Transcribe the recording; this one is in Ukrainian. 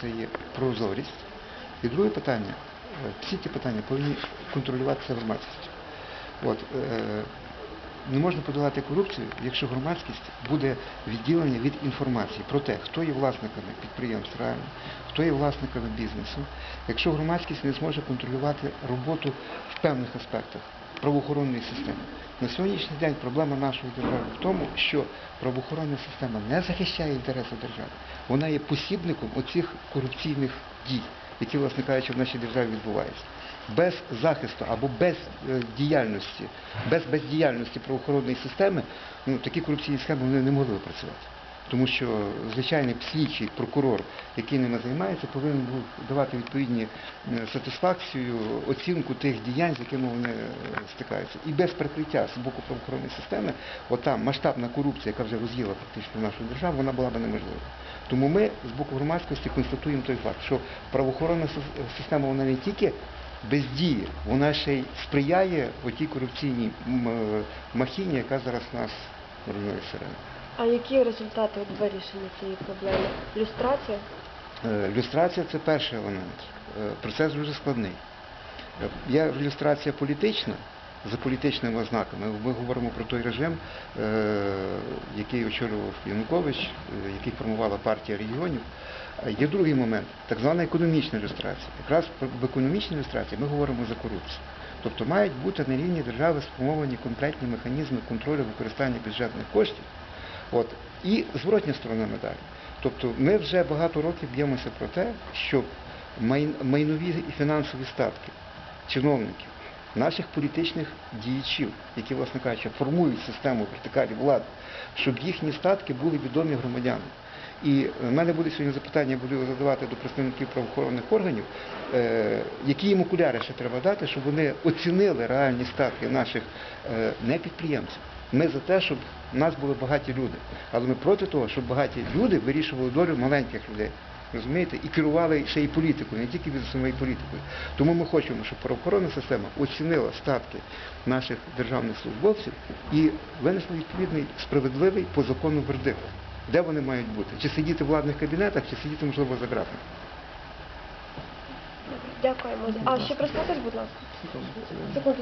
це є прозорість. І друге питання, е, всі ті питання повинні контролюватися громадськістю. От, е, не можна подолати корупцію, якщо громадськість буде відділення від інформації про те, хто є власниками підприємств реально, хто є власниками бізнесу, якщо громадськість не зможе контролювати роботу в певних аспектах правоохоронної системи. На сьогоднішній день проблема нашої держави в тому, що правоохоронна система не захищає інтереси держави. Вона є посібником оцих корупційних дій, які, власне кажучи, в нашій державі відбуваються. Без захисту або без е, діяльності, без бездіяльності правоохоронної системи, ну, такі корупційні схеми вони не могли працювати. Тому що звичайний слідчий прокурор, який ними займається, повинен був давати відповідні е, сатисфакцію, оцінку тих діянь, з якими вони е, стикаються. І без прикриття з боку правоохоронної системи, ота масштабна корупція, яка вже роз'їла практично нашу державу, вона була б неможлива. Тому ми з боку громадськості констатуємо той факт, що правоохоронна система вона не тільки бездіє, вона ще й сприяє отій корупційній е, махіні, яка зараз нас руйнує сирена. А які результати от вирішення цієї проблеми? Люстрація? Е, Люстрація це перший елемент. Е, Процес дуже складний. Е, Є люстрація політична, за політичними ознаками. Ми говоримо про той режим, який очолював Янукович, який формувала партія регіонів. Є другий момент, так звана економічна люстрація. Якраз в економічній люстрації ми говоримо за корупцію. Тобто мають бути на рівні держави сформовані конкретні механізми контролю використання бюджетних коштів. От. І зворотня сторона медалі. Тобто ми вже багато років б'ємося про те, щоб майнові і фінансові статки чиновників, наших політичних діячів, які, власне кажучи, формують систему вертикалі влади, щоб їхні статки були відомі громадянам. І в мене буде сьогодні запитання, буду задавати до представників правоохоронних органів, е, які їм окуляри ще треба дати, щоб вони оцінили реальні статки наших е, не підприємців. Ми за те, щоб в нас були багаті люди. Але ми проти того, щоб багаті люди вирішували долю маленьких людей. Розумієте? І керували ще й політикою, не тільки від самої політикою. Тому ми хочемо, щоб правоохоронна система оцінила статки наших державних службовців і винесла відповідний справедливий по закону вердикт. Де вони мають бути? Чи сидіти в владних кабінетах, чи сидіти, можливо, за ґратами. Дякуємо. А ще представтесь, будь ласка. Секунду, секунду.